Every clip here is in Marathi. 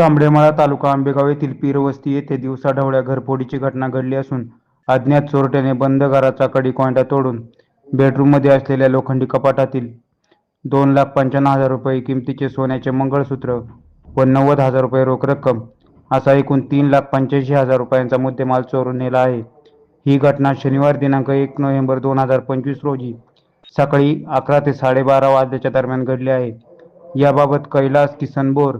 तांबडेमाळा तालुका आंबेगाव येथील पीरवस्ती येथे दिवसाढवळ्या घरफोडीची घटना घडली असून अज्ञात चोरट्याने बंद घराचा कडी कोंडा तोडून बेडरूममध्ये असलेल्या लोखंडी कपाटातील दोन लाख पंच्याण्णव हजार रुपये किमतीचे सोन्याचे मंगळसूत्र व नव्वद हजार रुपये रोख रक्कम असा एकूण तीन लाख पंच्याऐंशी हजार रुपयांचा मुद्देमाल चोरून नेला आहे. ही घटना शनिवार दिनांक एक नोव्हेंबर दोन हजार पंचवीस रोजी सकाळी अकरा ते साडेबारा वाजल्याच्या दरम्यान घडली आहे. याबाबत कैलास किसन बोर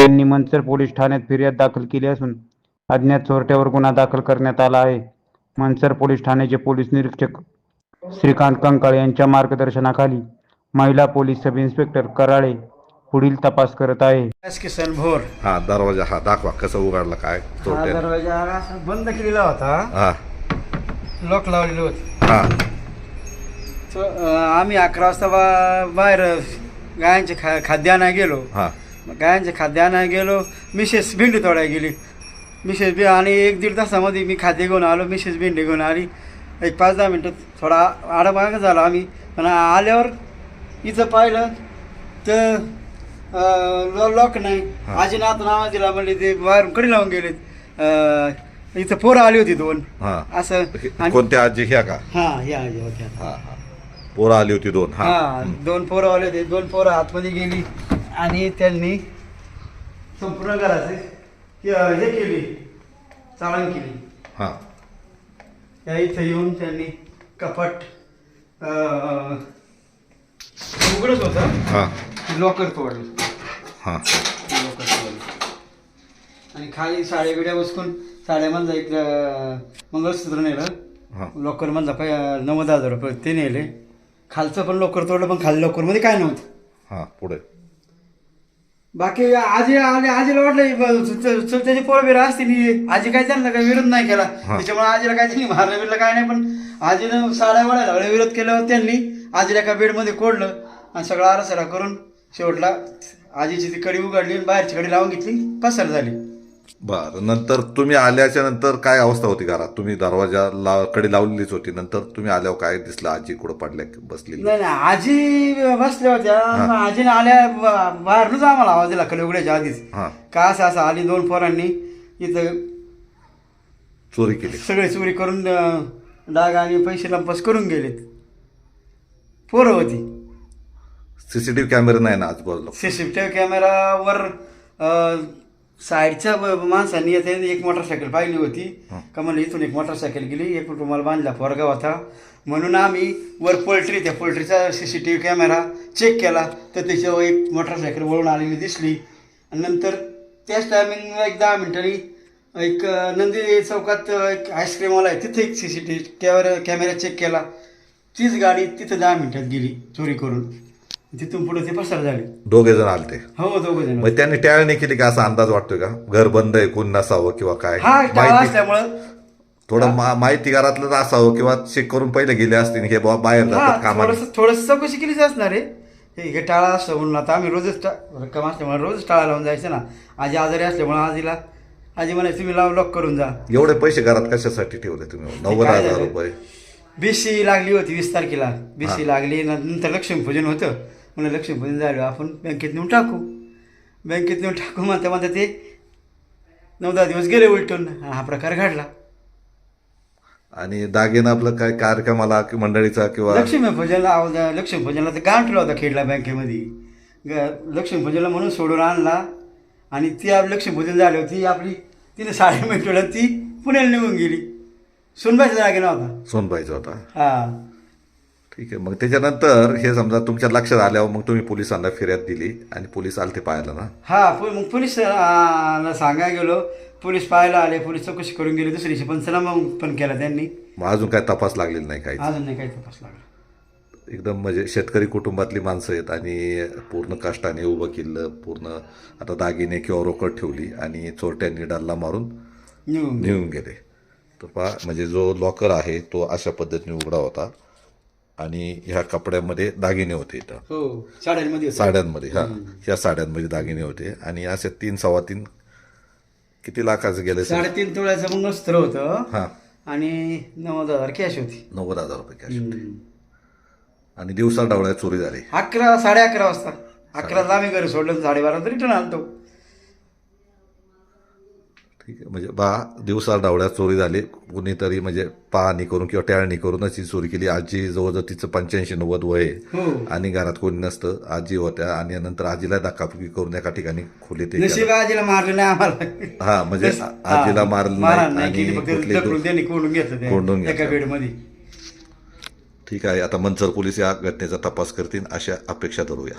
यांनी मंचर पोलीस ठाण्यात फिर्याद दाखल केली असून अज्ञात चोरट्यावर गुन्हा दाखल करण्यात आला आहे. मंचर पोलीस ठाण्याचे पोलीस निरीक्षक श्रीकांत कंकाळ यांच्या मार्गदर्शनाखाली महिला पोलीस सब इन्स्पेक्टर कराळे पुढील तपास करत आहे. किसन भोर. हा दरवाजा हा दाखवा कसं उघडला काय हा चोरट्याने. दरवाजा असा बंद केलेला होता. हा. लॉक लावलेलं होतं. हा. तो, अं, आम्ही अकरा वाजता बा बाहेर गायांचे खा खाद्य आणायला गेलो. हा. गायांचे खाद्य आणायला गेलो मिसेस भेंडी तोडायला गेली. मिसेस बी आणि एक दीड तासामध्ये मी खाद्य घेऊन आलो मिसेस भेंडी घेऊन आली. एक पाच दहा मिनटं थोडा आडमाग झाला आम्ही. पण आल्यावर इथं पाहिलं तर लॉक नाही. आजी नात नाव दिला म्हणले ते बाहेरून कडी लावून गेलेत. इथं पोरं आली होती दोन. असं. कोणत्या आजी ह्या का? हा या आजी होत्या पोरं आली होती दोन. हा. हा दोन पोरं आले होते. दोन पोरं आतमध्ये गेली. आणि त्यांनी संपूर्ण घराचे हे हे केली चाळण केली. हा. त्या इथं येऊन त्यांनी कपाट अं, उघडच होतं. हा. लॉकर तोडलं. हा. लॉकर तोडलं. आणि खाली साड्या बिड्या बसकून साड्यामधलं एक अं, मंगळसूत्र नेलं. हा. लॉकर मधला पै नव्वद हजार रुपये ते नेले. खालचं पण लॉकर तोडलं पण खाली लॉकरमध्ये काय नव्हतं. हा पुढे. बाकी आजी आले आजीला वाटलं त्याची पोरं बिरं असतील आजी काय त्यांना काही विरोध नाही केला. त्याच्यामुळे आजीला काय त्यांनी मारलं बिरलं काय नाही पण आजीनं साड्या वाढायला विरोध केल्यावर त्यांनी. आजीला एका बेडमध्ये कोडलं आणि सगळा आरासरा करून शेवटला आजीची ती कडी उघडली आणि बाहेरची कडी लावून घेतली. पसार झाली. बर नंतर तुम्ही आल्याच्यानंतर काय अवस्था होती घरात? तुम्ही दरवाजा ला कडे लावलेलीच होती नंतर तुम्ही आल्यावर काय दिसलं? आजी कुठं पडल्या बसलेली? नाही नाही आजी बसल्या होत्या. मग आजीने आल्या ब- बाहेरूनच आम्हाला आवाज दिला कडी उघडायच्या आधीच. हा. का असं असं आली दोन पोरांनी इथं चोरी केली. सगळे चोरी करून अं, डाग आणि पैसे लंपास करून गेलेत. पोरं होती. सीसीटीव्ही कॅमेरा नाही ना आजूबाजूला? सीसीटीव्ही कॅमेरावर अं, साईडच्या ब- माणसांनी येते एक मोटरसायकल पाहिली होती. का म्हणलं इथून एक मोटरसायकल गेली एक रुमाल बांधला पोरगा होता. म्हणून आम्ही वर पोल्ट्री त्या पोल्ट्रीचा C C T V camera check केला तर त्याच्यावर एक मोटरसायकल वळून आलेली दिसली. आणि नंतर त्याच टायमिंगला एक दहा मिनिटांनी एक अं, नंदी चौकात अं, एक आईस्क्रीमवाला आहे तिथे एक C C T camera camera check केला. तीच गाडी तिथं दहा मिनिटात गेली चोरी करून. तिथून पुढे ते पसार झाले. दोघे जण आलते. हो दोघं जण. मग त्यांनी टाळणी केली का असा अंदाज वाटतोय का? घर बंद आहे कोण नसावं किंवा काय? हा टाळा माहिती असल्यामुळं. थोडं मा- माहिती घरातलं असावं किंवा चेक करून पहिले गेले असतील हे बाबा बाहेर जातात कामाला थोडस थोडस चौकशी केलीच असणार आहे. हे टाळा असतं म्हणून आता आम्ही रोजच टा रक्कम असल्यामुळे रोजच टाळा लावून जायचं ना. आजी आजारी असल्यामुळे आजीला आजी म्हणे तुम्ही लाव लॉक करून जा. एवढे पैसे घरात कशासाठी ठेवले तुम्ही? नव्वद काय हजार झालं? रुपये. बीसी लागली होती वीस तारखेला. बीसी लागली नंतर लक्ष्मीपूजन होतं. म्हणलं लक्ष्मीपूजन झालं. आपण बँकेत नेऊन टाकू. बँकेत नेऊन टाकू म्हणता म्हणता ते नऊ दहा दिवस गेले उलटून. हा प्रकार घडला. आणि दागिनं आपलं काय कार्यक्रमाला कि मंडळीचा किंवा लक्ष्मीपूजनला आव- लक्ष्मीपूजनला तर गाण ठेवला होता खेडला बँकेमध्ये. ग- लक्ष्मीपूजनला म्हणून सोडून आणला. आणि ती आप लक्ष्मीपूजन झाली होती. आपली तिने साडी मिटवलं ती पुण्याला निघून गेली. सुनबाईचा जागे नव्हता सोनबाईचा होता. हा. ठीक आहे. मग त्याच्यानंतर हे समजा तुमच्या लक्षात आल्यावर मग तुम्ही पोलिसांना फिर्याद दिली आणि पोलीस आलते पाहायला ना? हा पो- मग पोलीस ला सांगायला गेलो. पोलीस पाहायला आले पोलीस चौकशी करून गेले दुसरी दिवशी पंचनामा पण केला त्यांनी. मग अजून काय तपास लागलेला नाही काही अजून नाही काही तपास लागला. एकदम म्हणजे शेतकरी कुटुंबातली माणसं आहेत आणि पूर्ण कष्टाने उभं केलं पूर्ण आता दागिने किंवा रोकड ठेवली आणि चोरट्यांनी डल्ला मारून निघून गेले. नेऊन गेले. तर पहा म्हणजे जो लॉकर आहे तो अशा पद्धतीने उघडा होता. आणि ह्या कपड्यामध्ये दागिने होते इथं. हो साड्यांमध्ये होते. साड्यांमध्ये हा. ह्या साड्यांमध्ये दागिने होते. आणि असे तीन सव्वा तीन किती लाखाचे गेले? साडेतीन तोळ्याचं मंगळसूत्र होतं. हा. आणि नव्वद हजार कॅश होती. नव्वद हजार रुपये कॅश आणि दिवसा डावळ्या चोरी झाली. अकरा साडे अकरा वाजता अकराला आम्ही घरी सोडलं साडेबारा रिटर्न आलतो ठीक आहे. म्हणजे बा दिवसा डावळ्यात चोरी झाली. कुणीतरी म्हणजे पाहणी करून किंवा टॅळणी करूनच ही चोरी केली. आजी जवळजवळ तिचं पंच्याऐंशी नव्वद वय आहे. हो. आणि घरात कोणी नसतं. आजी होत्या आणि नंतर आजीला धक्काबुक्की करून एका ठिकाणी खोलीत हे नशीब केलं. आजीला मारलं नाही आम्हाला. हा म्हणजे आजीला मारलं नाही आणि कोंडून घेतलं ते ठीक आहे. आता मंचर पोलीस या घटनेचा तपास करतील. अशा अपेक्षा धरूया.